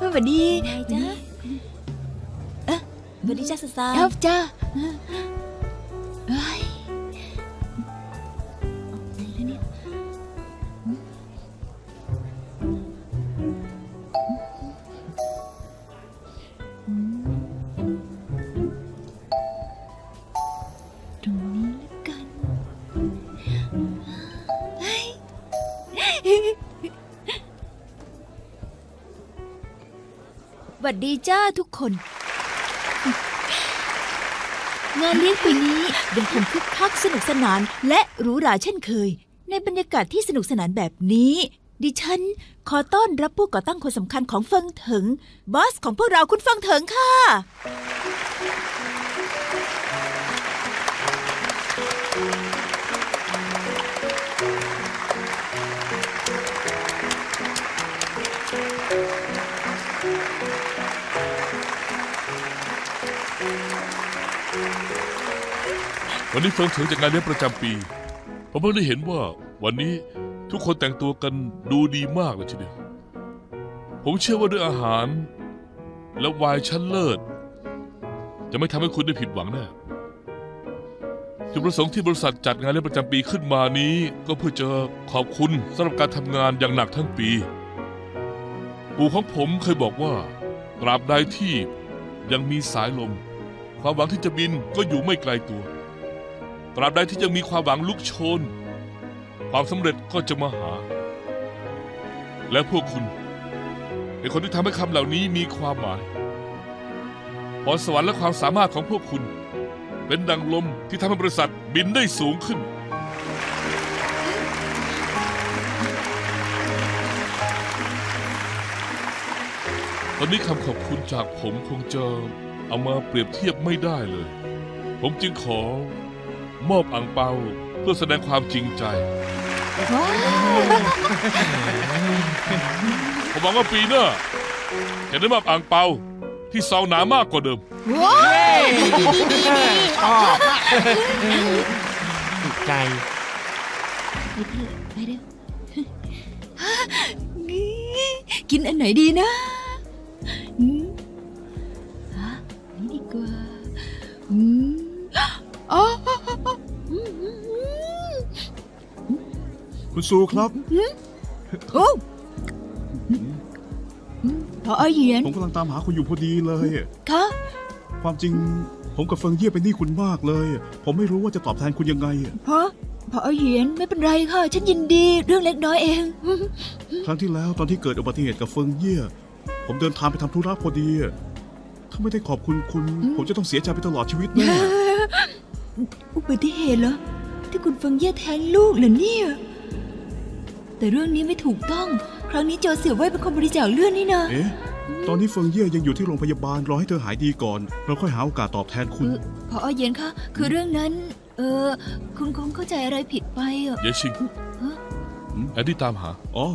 สวัสดี ไงจ๊ะเอ๊ะสวัสดีจ้าสตาครับจ้า วัดดีจ้าทุกคน งานเลี้ยงปีนี้ยังคงคึกคักสนุกสนานและหรูหราเช่นเคย ในบรรยากาศที่สนุกสนานแบบนี้ ดิฉันขอต้อนรับผู้ก่อตั้งคนสำคัญของเฟิงเถิง บอสของพวกเราคุณเฟิงเถิงค่ะ วันนี้เฟิงเถิงจากงานเลี้ยงประจำปีผมเพิ่งได้เห็นว่าวันนี้ทุกคนแต่งตัวกันดูดีมากเลยทีเดียวผมเชื่อว่าด้วยอาหาร และวน์ชั้นเลิศ จะไม่ทำให้คุณได้ผิดหวังแน่จุดประสงค์ที่บริษัทจัดงานเลี้ยงประจำปีขึ้นมานี้ ก็เพื่อจะขอบคุณสำหรับการทำงานอย่างหนักทั้งปี ปู่ของผมเคยบอกว่า ตราบใดที่ยังมีสายลม ความหวังที่จะบินก็อยู่ไม่ไกลตัว ตราบใดที่ยังมีความหวังลุกโชน ความสำเร็จก็จะมาหา และพวกคุณเป็นคนที่ทำให้คำเหล่านี้มีความหมายพรสวรรค์และความสามารถของพวกคุณ เป็นดังลมที่ทำให้บริษัทบินได้สูงขึ้น ตอนนี้คำขอบคุณจากผมคงจะเอามาเปรียบเทียบไม่ได้เลย ผมจึงขอ มอบอ่างเปาเพื่อแสดงความจริงใจ ผมหวังว่าปีหน้าจะได้มอบอ่างเปาที่ซองหนามากกว่าเดิมชอบถูกใจ ไปเถอะไปเร็ว กินอันไหนดีนะ คุณซูครับโอ้พอเหยียนผมกำลังตามหาคุณอยู่พอดีเลยคะความจริงผมกับเฟิงเย่เป็นหนี้คุณมากเลย ผมไม่รู้ว่าจะตอบแทนคุณยังไงพอพอเหยียนไม่เป็นไรค่ะ ฉันยินดีเรื่องเล็กน้อยเอง ครั้งที่แล้วตอนที่เกิดอุบัติเหตุกับเฟิงเย่ผมเดินทางไปทำธุระพอดี ถ้าไม่ได้ขอบคุณคุณ ผมจะต้องเสียใจไปตลอดชีวิตแน่อุบัติเหตุเหรอที่คุณเฟิงเย่แทงลูกเหรอเนี่ย แต่เรื่องนี้ไม่ถูกต้อง ครั้งนี้โจเสี่ยวไว้เป็นคนบริจาคเลือดนี่นะเอ๊ะตอนนี้เฟิงเย่ยังอยู่ที่โรงพยาบาลรอให้เธอหายดีก่อน เราค่อยหาโอกาสตอบแทนคุณเออพอเย็นคะคือเรื่องนั้น เออคุณคงเข้าใจอะไรผิดไปอะเยชิงฮะแอนดี้ตามหา อ๋อ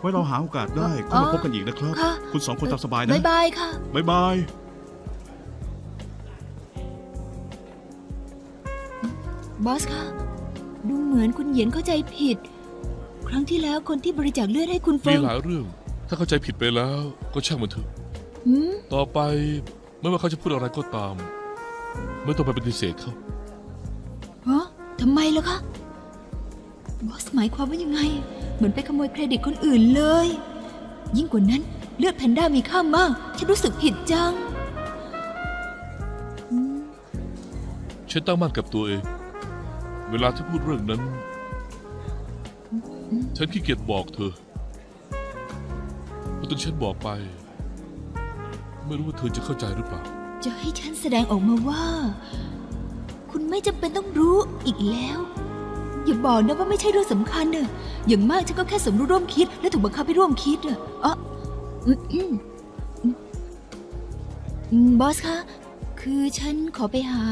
ไว้เราหาโอกาสได้ก็มาพบกันอีกนะครับค่ะคุณสองคนตามสบายนะบายบายค่ะ บ๊ายบายบอสคะดูเหมือนคุณเหยียนเข้าใจผิดค รั้งที่แล้วคนที่บริจาคเลือดให้คุณเฟิมีงหลายเรื่อง ถ้าเข้าใจผิดไปแล้วก็ช่างมันเถอะ หืมต่อไปไม่ว่าเขาจะพูดอะไรก็ตาม ไม่ต้องไปปฏิเสธเขา ฮะทำไมล่ะคะบอสหมายความว่ายังไง เหมือนไปขโมยเครดิตคนอื่นเลย ยิ่งกว่านั้นเลือดแพนด้ามีค่ามาก ฉันรู้สึกผิดจัง ฉันตั้งมั่นกับตัวเอง เวลาที่พูดเรื่องนั้น ฉันขี้เกียจบอกเธอเพราะตอนฉันบอกไป ไม่รู้ว่าเธอจะเข้าใจหรือเปล่า จะให้ฉันแสดงออกมาว่า คุณไม่จำเป็นต้องรู้อีกแล้ว อย่าบอกนะว่าไม่ใช่เรื่องสำคัญเนอะอย่างมากฉันก็แค่สมรู้ร่วมคิด และถูกบังคับให้ร่วมคิดอะอ๋ออืมอืมอืมอืมบอสคะ คือฉันขอไปหา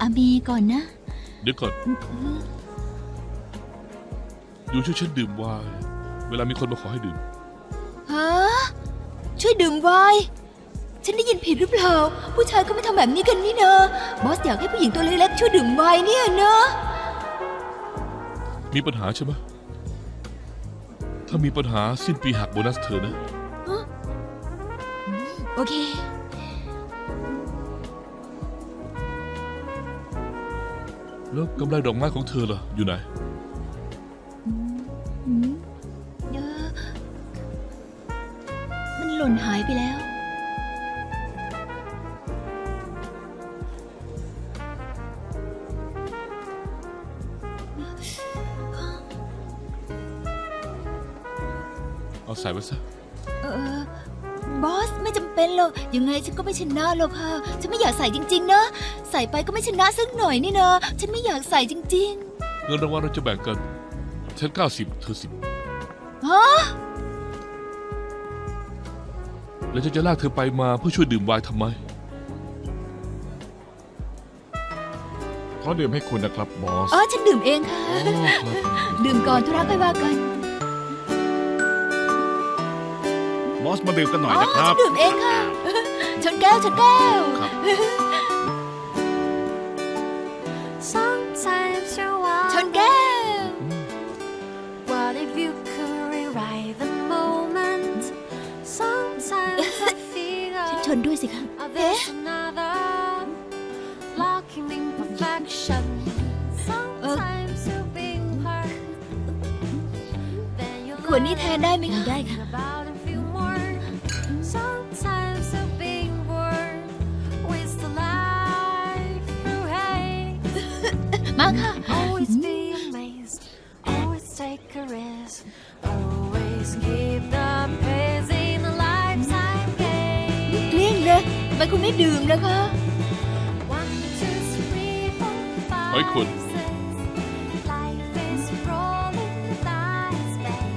อาบีก่อนนะ เดี๋ยวก่อน อืม อืมอยู่ช่วยฉันดื่มไวน์เวลามีคนมาขอให้ดื่ม ฮะช่วยดื่มไวน์ฉันได้ยินผิดหรือเปล่า ผู้ชายก็ไม่ทำแบบนี้กันนี่เนอะบอสอยากให้ผู้หญิงตัวเล็กๆช่วยดื่มไวน์เนี่ยเนอะมีปัญหาใช่ไหมถ้ามีปัญหาสิ้นปีหักโบนัสเธอนะ โอเค แล้วกำไรดอกไม้ของเธอล่ะอยู่ไหน มันหล่นหายไปแล้ว เอาใส่ไว้ซะ เออบอสไม่จำเป็นหรอกยังไงฉันก็ไม่ชนะหรอกค่ะ ฉันไม่อยากใส่จริง ๆ นะ ใส่ไปก็ไม่ชนะสักหน่อยนี่นะ ฉันไม่อยากใส่จริงเงินรางวัลเราจะแบ่งกัน ฉันเก้าสิบเธอสิบๆฮะ แล้วฉันจะลากเธอไปมาเพื่อช่วยดื่มไวน์ทำไม ขอดื่มให้คุณนะครับบอสอ๋อฉันดื่มเองค่ะโอ้ครับดื่มก่อนธุระค่อยว่ากันบอสมาดื่มกันหน่อยอ๋อนะครัฉับ นดื่มเองค่ะ ชนแก้วชนแก้ว ครับ นชนด้วยสิคะ oh, there's another locking in perfection. Sometimes you're being hurt. Then you ขวดนี้แทนได้ไหมคะได้ค่ะ about and feel more. Sometimes you're being bored with the life through hate. มาค่ะ Always be amazed. Always take a risk. Always keep มคุณไม่ดื่มล่ะคะ One, two, three, four, five, Oi, Kun. six. Life is rolling the dice, babe.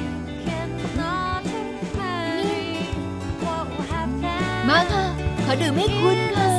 You cannot imagine what will happen. มาค่ะ ขอดื่มให้คุณค่ะ